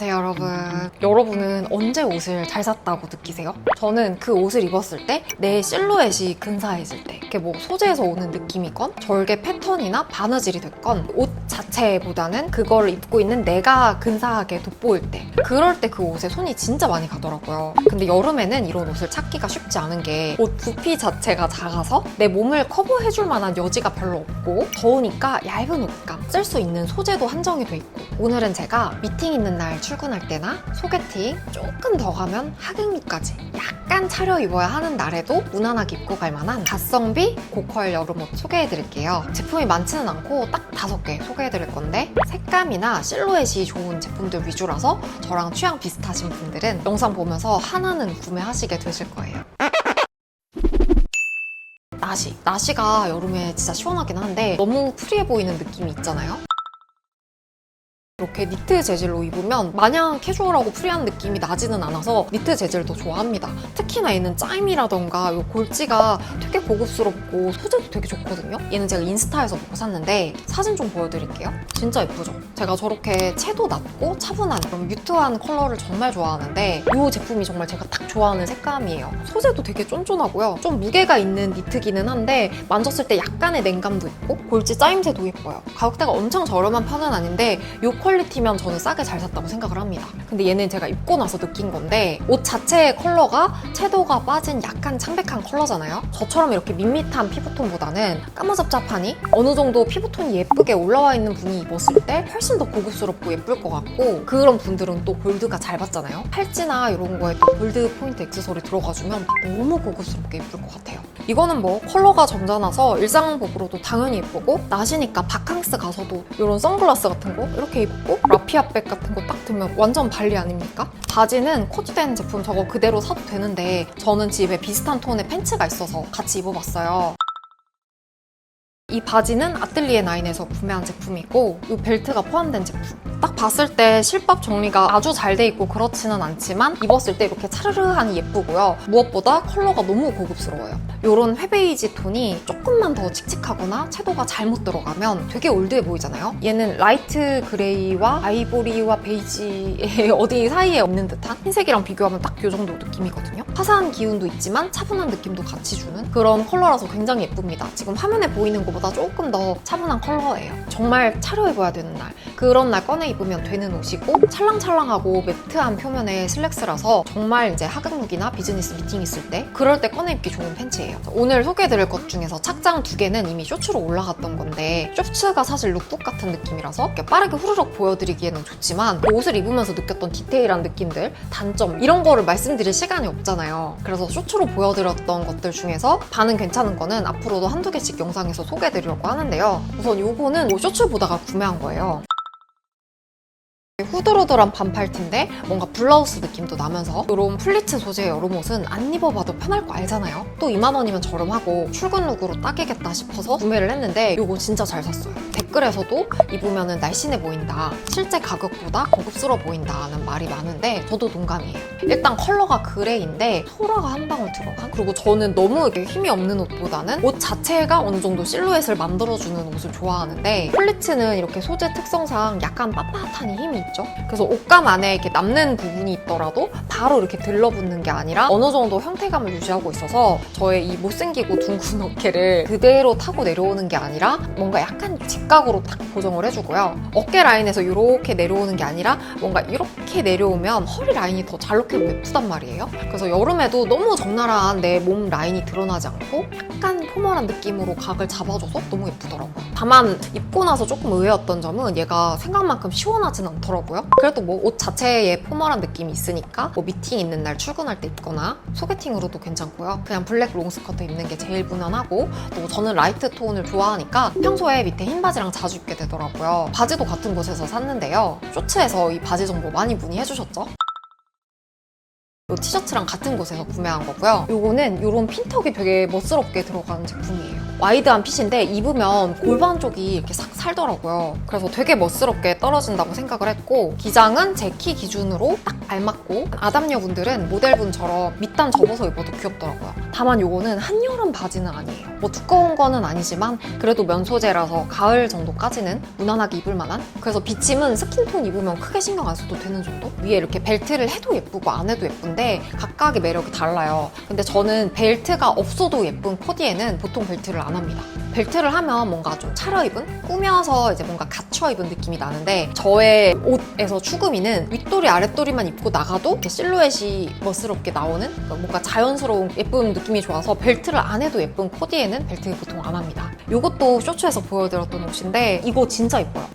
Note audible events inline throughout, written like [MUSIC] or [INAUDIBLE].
안녕하세요 여러분. 여러분은 언제 옷을 잘 샀다고 느끼세요? 저는 그 옷을 입었을 때 내 실루엣이 근사해질 때 이렇게 뭐 소재에서 오는 느낌이건 절개 패턴이나 바느질이 됐건 옷 자체보다는 그걸 입고 있는 내가 근사하게 돋보일 때 그럴 때 그 옷에 손이 진짜 많이 가더라고요. 근데 여름에는 이런 옷을 찾기가 쉽지 않은 게 옷 부피 자체가 작아서 내 몸을 커버해줄 만한 여지가 별로 없고 더우니까 얇은 옷감 쓸 수 있는 소재도 한정이 돼 있고. 오늘은 제가 미팅 있는 날 출근할 때나 소개팅 조금 더 가면 하객룩까지 약간 차려 입어야 하는 날에도 무난하게 입고 갈 만한 가성비 고퀄 여름옷 소개해드릴게요 제품이 많지는 않고 딱 다섯 개 소개해드릴 건데 색감이나 실루엣이 좋은 제품들 위주라서 저랑 취향 비슷하신 분들은 영상 보면서 하나는 구매하시게 되실 거예요 나시. 나시가 여름에 진짜 시원하긴 한데 너무 프리해 보이는 느낌이 있잖아요? 이렇게 니트 재질로 입으면 마냥 캐주얼하고 프리한 느낌이 나지는 않아서 니트 재질을 더 좋아합니다. 특히나 얘는 짜임이라던가 이 골지가 되게 고급스럽고 소재도 되게 좋거든요. 얘는 제가 인스타에서 보고 샀는데 사진 좀 보여드릴게요. 진짜 예쁘죠? 제가 저렇게 채도 낮고 차분한 그런 뮤트한 컬러를 정말 좋아하는데 이 제품이 정말 제가 딱 좋아하는 색감이에요. 소재도 되게 쫀쫀하고요. 좀 무게가 있는 니트기는 한데 만졌을 때 약간의 냉감도 있고 골지 짜임새도 예뻐요. 가격대가 엄청 저렴한 편은 아닌데 이 퀄리티면 저는 싸게 잘 샀다고 생각을 합니다. 근데 얘는 제가 입고 나서 느낀 건데 옷 자체의 컬러가 채도가 빠진 약간 창백한 컬러잖아요. 저처럼 이렇게 밋밋한 피부톤보다는 까무잡잡하니 어느 정도 피부톤이 예쁘게 올라와 있는 분이 입었을 때 훨씬 더 고급스럽고 예쁠 것 같고 그런 분들은 또 골드가 잘 받잖아요. 팔찌나 이런 거에 또 골드 포인트 액세서리 들어가주면 너무 고급스럽게 예쁠 것 같아요. 이거는 뭐 컬러가 점잖아서 일상복으로도 당연히 예쁘고 나시니까 바캉스 가서도 이런 선글라스 같은 거 이렇게 입고 라피아백 같은 거 딱 들면 완전 발리 아닙니까? 바지는 코디된 제품 저거 그대로 사도 되는데 저는 집에 비슷한 톤의 팬츠가 있어서 같이 입어봤어요. 이 바지는 아틀리에 나인에서 구매한 제품이고 이 벨트가 포함된 제품. 딱 봤을 때 실밥 정리가 아주 잘 돼 있고 그렇지는 않지만 입었을 때 이렇게 차르르하니 예쁘고요. 무엇보다 컬러가 너무 고급스러워요. 이런 회베이지 톤이 조금만 더 칙칙하거나 채도가 잘못 들어가면 되게 올드해 보이잖아요. 얘는 라이트 그레이와 아이보리와 베이지의 [LAUGHS] 어디 사이에 없는 듯한 흰색이랑 비교하면 딱 이 정도 느낌이거든요. 화사한 기운도 있지만 차분한 느낌도 같이 주는 그런 컬러라서 굉장히 예쁩니다. 지금 화면에 보이는 것보다 조금 더 차분한 컬러예요. 정말 차려입어야 되는 날 그런 날 꺼내 입으면 되는 옷이고 찰랑찰랑하고 매트한 표면의 슬랙스라서 정말 이제 하객룩이나 비즈니스 미팅 있을 때 그럴 때 꺼내 입기 좋은 팬츠예요. 오늘 소개해드릴 것 중에서 착장 두 개는 이미 쇼츠로 올라갔던 건데 쇼츠가 사실 룩북 같은 느낌이라서 빠르게 후루룩 보여드리기에는 좋지만 그 옷을 입으면서 느꼈던 디테일한 느낌들, 단점 이런 거를 말씀드릴 시간이 없잖아요. 그래서 쇼츠로 보여드렸던 것들 중에서 반응 괜찮은 거는 앞으로도 한두 개씩 영상에서 소개해드리려고 하는데요. 우선 요거는 뭐 쇼츠 보다가 구매한 거예요. 후드러들한 반팔티인데 뭔가 블라우스 느낌도 나면서 이런 플리츠 소재의 여름옷은 안 입어봐도 편할 거 알잖아요. 또 2만 원이면 저렴하고 출근 룩으로 딱이겠다 싶어서 구매를 했는데 이거 진짜 잘 샀어요. 댓글에서도 입으면 날씬해 보인다. 실제 가격보다 고급스러워 보인다는 말이 많은데 저도 동감이에요. 일단 컬러가 그레이인데 소라가 한 방울 들어간 그리고 저는 너무 힘이 없는 옷보다는 옷 자체가 어느 정도 실루엣을 만들어주는 옷을 좋아하는데 플리츠는 이렇게 소재 특성상 약간 빳빳하니 힘이 있죠. 그래서 옷감 안에 이렇게 남는 부분이 있더라도 바로 이렇게 들러붙는 게 아니라 어느 정도 형태감을 유지하고 있어서 저의 이 못생기고 둥근 어깨를 그대로 타고 내려오는 게 아니라 뭔가 약간 직각 으로 딱 고정을 해주고요. 어깨 라인에서 이렇게 내려오는 게 아니라 뭔가 이렇게 내려오면 허리 라인이 더 잘록해고 예쁘단 말이에요. 그래서 여름에도 너무 적나라한 내 몸 라인이 드러나지 않고 약간 포멀한 느낌으로 각을 잡아줘서 너무 예쁘더라고요. 다만 입고 나서 조금 의외였던 점은 얘가 생각만큼 시원하진 않더라고요. 그래도 뭐 옷 자체에 포멀한 느낌이 있으니까 뭐 미팅 있는 날 출근할 때 입거나 소개팅으로도 괜찮고요. 그냥 블랙 롱 스커트 입는 게 제일 무난하고 또 저는 라이트 톤을 좋아하니까 평소에 밑에 흰 바지랑 자주 입게 되더라고요. 바지도 같은 곳에서 샀는데요. 쇼츠에서 이 바지 정보 많이 문의해 주셨죠? 이 티셔츠랑 같은 곳에서 구매한 거고요. 요거는 요런 핀턱이 되게 멋스럽게 들어가는 제품이에요. 와이드한 핏인데 입으면 골반 쪽이 이렇게 싹 살더라고요. 그래서 되게 멋스럽게 떨어진다고 생각을 했고 기장은 제 키 기준으로 딱 알맞고 아담녀 분들은 모델분처럼 밑단 접어서 입어도 귀엽더라고요. 다만 요거는 한여름 바지는 아니에요. 뭐 두꺼운 거는 아니지만 그래도 면 소재라서 가을 정도까지는 무난하게 입을 만한 그래서 비침은 스킨톤 입으면 크게 신경 안 써도 되는 정도? 위에 이렇게 벨트를 해도 예쁘고 안 해도 예쁜데 각각의 매력이 달라요. 근데 저는 벨트가 없어도 예쁜 코디에는 보통 벨트를 안 합니다. 벨트를 하면 뭔가 좀 차려입은? 꾸며서 이제 뭔가 갖춰 입은 느낌이 나는데 저의 옷에서 추구미는 윗도리 아랫도리만 입고 나가도 이렇게 실루엣이 멋스럽게 나오는 뭔가 자연스러운 예쁜 느낌이 좋아서 벨트를 안 해도 예쁜 코디에는 벨트 보통 안 합니다. 이것도 쇼츠에서 보여드렸던 옷인데 이거 진짜 예뻐요.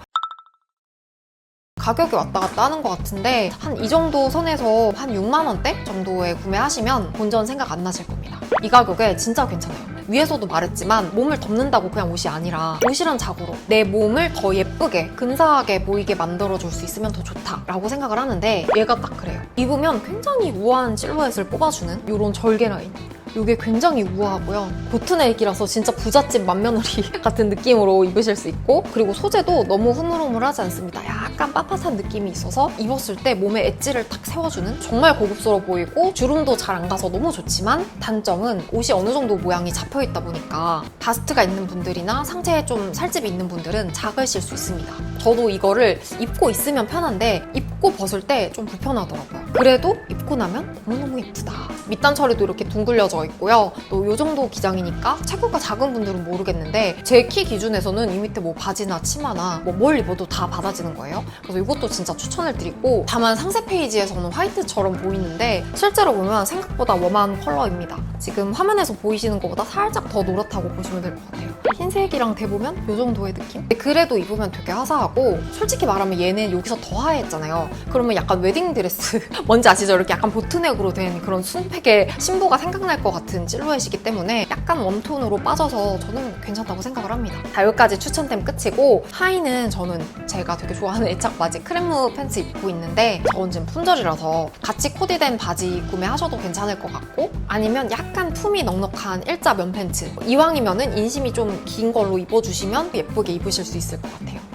가격이 왔다 갔다 하는 것 같은데 한 이 정도 선에서 한 6만 원대 정도에 구매하시면 본전 생각 안 나실 겁니다. 이 가격에 진짜 괜찮아요. 위에서도 말했지만 몸을 덮는다고 그냥 옷이 아니라 옷이란 자고로 내 몸을 더 예쁘게 근사하게 보이게 만들어줄 수 있으면 더 좋다라고 생각을 하는데 얘가 딱 그래요. 입으면 굉장히 우아한 실루엣을 뽑아주는 이런 절개 라인. 이게 굉장히 우아하고요. 보트넥이라서 진짜 부잣집 맏며느리 [LAUGHS] 같은 느낌으로 입으실 수 있고 그리고 소재도 너무 흐물흐물하지 않습니다. 약간 빳빳한 느낌이 있어서 입었을 때 몸에 엣지를 탁 세워주는 정말 고급스러워 보이고 주름도 잘 안 가서 너무 좋지만 단점은 옷이 어느 정도 모양이 잡혀 있다 보니까 바스트가 있는 분들이나 상체에 좀 살집이 있는 분들은 작으실 수 있습니다. 저도 이거를 입고 있으면 편한데 입고 벗을 때 좀 불편하더라고요. 그래도 입고 나면 너무너무 예쁘다. 밑단 처리도 이렇게 둥글려져 있고요. 또 이 정도 기장이니까 체구가 작은 분들은 모르겠는데 제 키 기준에서는 이 밑에 뭐 바지나 치마나 뭐 뭘 입어도 다 받아지는 거예요. 그래서 이것도 진짜 추천을 드리고 다만 상세 페이지에서는 화이트처럼 보이는데 실제로 보면 생각보다 웜한 컬러입니다. 지금 화면에서 보이시는 것보다 살짝 더 노랗다고 보시면 될 것 같아요. 흰색이랑 대보면 이 정도의 느낌? 그래도 입으면 되게 화사하고 솔직히 말하면 얘는 여기서 더 하얘했잖아요. 그러면 약간 웨딩드레스 뭔지 아시죠? 이렇게 약간 보트넥으로 된 그런 순백의 신부가 생각날 것 같은 실루엣이기 때문에 약간 웜톤으로 빠져서 저는 괜찮다고 생각을 합니다. 자 여기까지 추천템 끝이고 하의는 저는 제가 되게 좋아하는 애착 바지 크렘무 팬츠 입고 있는데 저건 지금 품절이라서 같이 코디된 바지 구매하셔도 괜찮을 것 같고 아니면 약간 품이 넉넉한 일자 면 팬츠 이왕이면은 인심이 좀 긴 걸로 입어주시면 예쁘게 입으실 수 있을 것 같아요.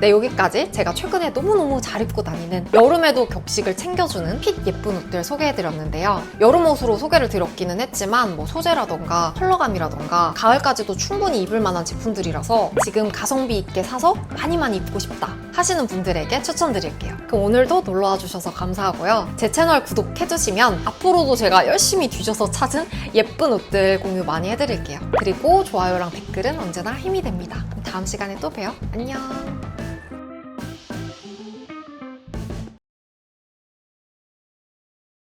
네, 여기까지 제가 최근에 너무너무 잘 입고 다니는 여름에도 격식을 챙겨주는 핏 예쁜 옷들 소개해드렸는데요. 여름 옷으로 소개를 드렸기는 했지만 뭐 소재라던가 컬러감이라던가 가을까지도 충분히 입을 만한 제품들이라서 지금 가성비 있게 사서 많이 많이 입고 싶다 하시는 분들에게 추천드릴게요. 그럼 오늘도 놀러와 주셔서 감사하고요. 제 채널 구독해주시면 앞으로도 제가 열심히 뒤져서 찾은 예쁜 옷들 공유 많이 해드릴게요. 그리고 좋아요랑 댓글은 언제나 힘이 됩니다. 다음 시간에 또 봬요. 안녕.